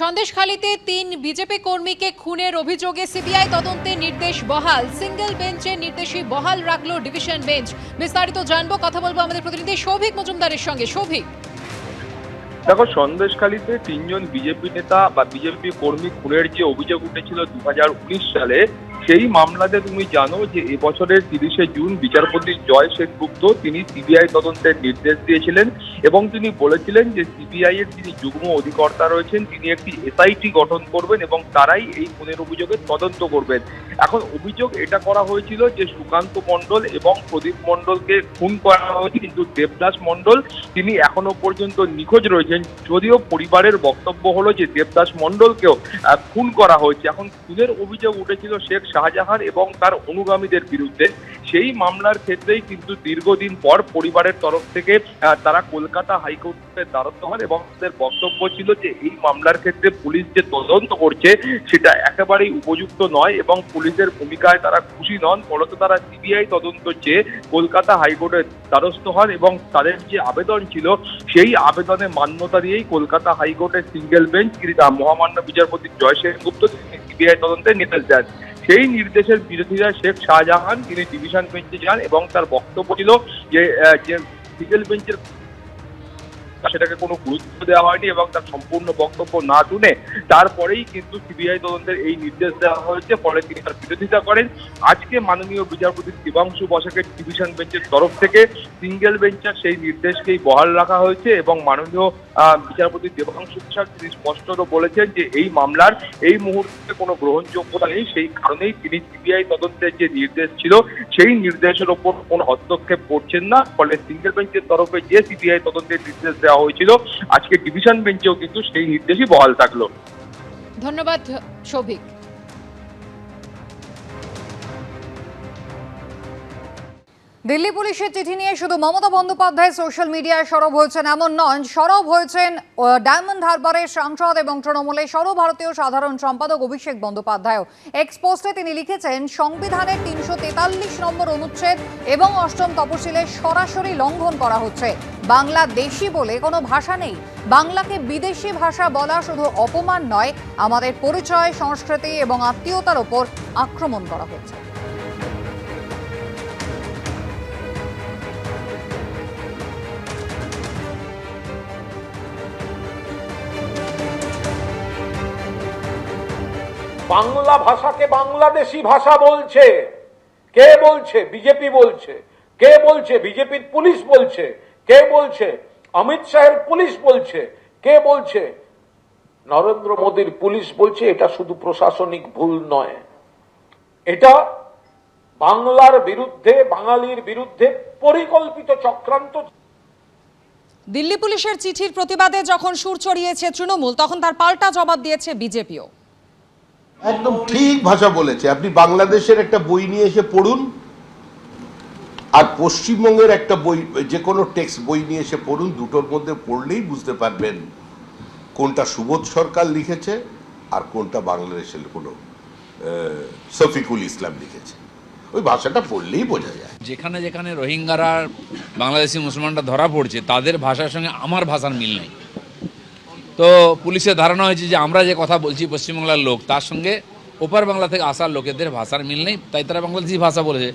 সন্দেশখালীতে তিন বিজেপি কর্মীকে খুনের অভিযোগে সিবিআই তদন্তের নির্দেশ বহাল। সিঙ্গেল বেঞ্চে নির্দেশই বহাল রাখল ডিভিশন বেঞ্চ। বিস্তারিত জানব, কথা বলব আমাদের প্রতিনিধি সৌভিক মজুমদারের সঙ্গে। সৌভিক দেখো, সন্দেশখালীতে তিনজন বিজেপি নেতা বা বিজেপি কর্মী খুনের যে অভিযোগ উঠেছিল দু হাজার উনিশ সালে সেই মামলাতে তুমি জানো যে এবছরের তিরিশে জুন বিচারপতি জয় সেনগুপ্ত তিনি সিবিআই তদন্তের নির্দেশ দিয়েছিলেন এবং তিনি বলেছিলেন যে সিবিআই এর যিনি যুগ্ম অধিকর্তা রয়েছেন, তিনি একটি এসআইটি গঠন করবেন এবং তারাই এই খুনের অভিযোগের তদন্ত করবেন। এখন অভিযোগ এটা করা হয়েছিল যে সুকান্ত মণ্ডল এবং প্রদীপ মণ্ডলকে খুন করা হয়েছে, কিন্তু দেবদাস মণ্ডল তিনি এখনও পর্যন্ত নিখোঁজ রয়েছেন। যদিও পরিবারের বক্তব্য হলো যে দেবদাস মণ্ডলকেও খুন করা হয়েছে। এখন খুনের অভিযোগ উঠেছিল শেখ শাহজাহান এবং তার অনুগামীদের বিরুদ্ধে। সেই মামলার ক্ষেত্রেই কিন্তু দীর্ঘদিন পর পরিবারের তরফ থেকে তারা কলকাতা হাইকোর্টের দ্বারস্থ হন এবং তাদের বক্তব্য ছিল যে, এই মামলার ক্ষেত্রে পুলিশ যে তদন্ত করছে, সেটা একেবারেই উপযুক্ত নয় এবং পুলিশের ভূমিকায় তারা খুশি নন। ফলত তারা সিবিআই তদন্ত চেয়ে কলকাতা হাইকোর্টের দ্বারস্থ হন এবং তাদের যে আবেদন ছিল, সেই আবেদনে মান্যতা দিয়েই কলকাতা হাইকোর্টের সিঙ্গেল বেঞ্চ মহামান্য বিচারপতি জয় সেনগুপ্ত সিবিআই তদন্তের নির্দেশ দেন। সেই নির্দেশের বিরোধীরা শেখ শাহজাহান, তিনি ডিভিশন বেঞ্চে যান এবং তার বক্তব্য ছিল যে সিঙ্গেল বেঞ্চের সেটাকে কোনো গুরুত্ব দেওয়া হয়নি এবং তার সম্পূর্ণ বক্তব্য না শুনে তারপরেই কিন্তু সিবিআই তদন্তের এই নির্দেশ দেওয়া হয়েছে। ফলে তিনি তার বিরোধিতা করেন। আজকে মাননীয় বিচারপতি শিবাংশু বসাকের ডিভিশন বেঞ্চের তরফ থেকে সিঙ্গেল বেঞ্চের সেই নির্দেশকেই বহাল রাখা হয়েছে এবং মাননীয় বিচারপতি দেবাংশু বসাক তিনি স্পষ্টত বলেছেন যে এই মামলার এই মুহূর্তে কোনো গ্রহণযোগ্যতা নেই। সেই কারণেই তিনি সিবিআই তদন্তের যে নির্দেশ ছিল, সেই নির্দেশের ওপর কোনো হস্তক্ষেপ করছেন না। ফলে সিঙ্গেল বেঞ্চের তরফে যে সিবিআই তদন্তের নির্দেশ দেওয়া হয়েছিল। আজকে ডিভিশন বেঞ্চেও কিন্তু সেই নির্দেশই বহাল থাকল। ধন্যবাদ সৌভিক দিল্লি পুলিশের চিঠি নিয়ে শুধু মমতা বন্দ্যোপাধ্যায় সোশ্যাল মিডিয়ায় সরব হয়েছেন এমন নন, সরব হয়েছেন ডায়মন্ড হারবারের সাংসদ এবং তৃণমূলের সর্বভারতীয় সাধারণ সম্পাদক অভিষেক বন্দ্যোপাধ্যায় এক্স পোস্টে তিনি লিখেছেন, সংবিধানের তিনশো তেতাল্লিশ নম্বর অনুচ্ছেদ এবং অষ্টম তপশিলের সরাসরি লঙ্ঘন করা হচ্ছে। বাংলা দেশি বলে কোনো ভাষা নেই। বাংলাকে বিদেশি ভাষা বলা শুধু অপমান নয়, আমাদের পরিচয়, সংস্কৃতি এবং আত্মীয়তার ওপর আক্রমণ করা হচ্ছে। বাংলা ভাষাকে বাংলাদেশি ভাষা বলছে। কে বলছে? বিজেপি বলছে। কে বলছে? বিজেপির পুলিশ বলছে। কে বলছে? অমিত শাহের পুলিশ বলছে। কে বলছে? নরেন্দ্র মোদীর পুলিশ বলছে, এটা শুধু প্রশাসনিক ভুল নয়। এটা বাংলার বিরুদ্ধে, বাঙালির বিরুদ্ধে পরিকল্পিত চক্রান্ত। দিল্লি পুলিশের চিঠির প্রতিবাদে যখন সুর চড়িয়েছে তৃণমূল, তখন তার পাল্টা জবাব দিয়েছে বিজেপিও। একদম ঠিক ভাষা বলেছে। আপনি বাংলাদেশের একটা বই নিয়ে এসে পড়ুন, আর পশ্চিমবঙ্গের একটা বই যে কোনো টেক্সট বই নিয়ে এসে পড়ুন, দুটোর মধ্যে পড়লেই বুঝতে পারবেন কোনটা সুবোধ সরকার লিখেছে আর কোনটা বাংলাদেশের কোনো শফিকুল ইসলাম লিখেছে। ওই ভাষাটা পড়লেই বোঝা যায়। যেখানে যেখানে রোহিঙ্গারা বাংলাদেশি মুসলমানরা ধরা পড়ছে, তাদের ভাষার সঙ্গে আমার ভাষার মিল নেই। তো পুলিশের ধারণা হয়েছে যে আমরা যে কথা বলছি পশ্চিমবাংলার লোক, তার সঙ্গে ওপার বাংলা থেকে আসার লোকেদের ভাষার মিল নেই, তাই তারা বাংলাদেশি ভাষা বলেছে।